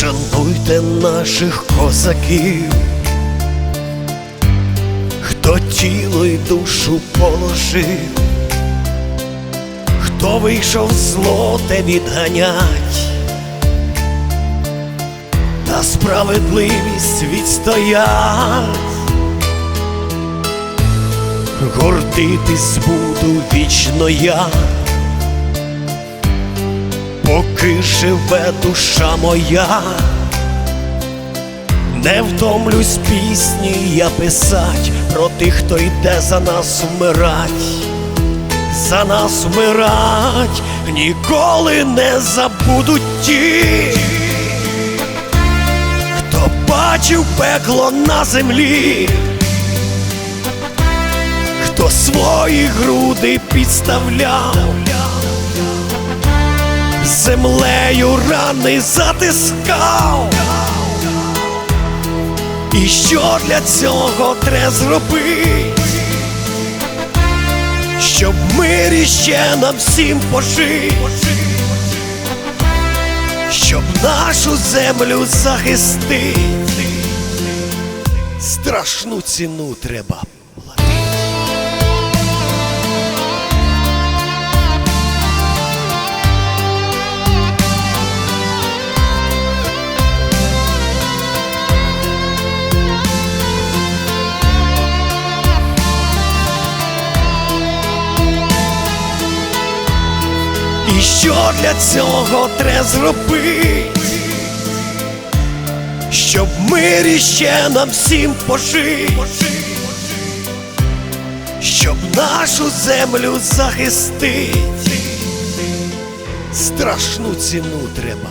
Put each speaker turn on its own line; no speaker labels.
Шануйте наших козаків, хто тіло й душу положив, хто вийшов зло те відганять, та справедливість відстоять, гордитись буду вічно я поки живе душа моя, не втомлюсь пісні я писать про тих, хто йде за нас вмирать, за нас вмирать, ніколи не забудуть ті, хто бачив пекло на землі. Хто свої груди підставляв землею рани затискав. І що для цього треба зробити? Щоб мир іще нам всім пожити, щоб нашу землю захистити, страшну ціну треба Що для цього треба зробити? Щоб мирі ще нам всім пожити, щоб нашу землю захистити, страшну ціну треба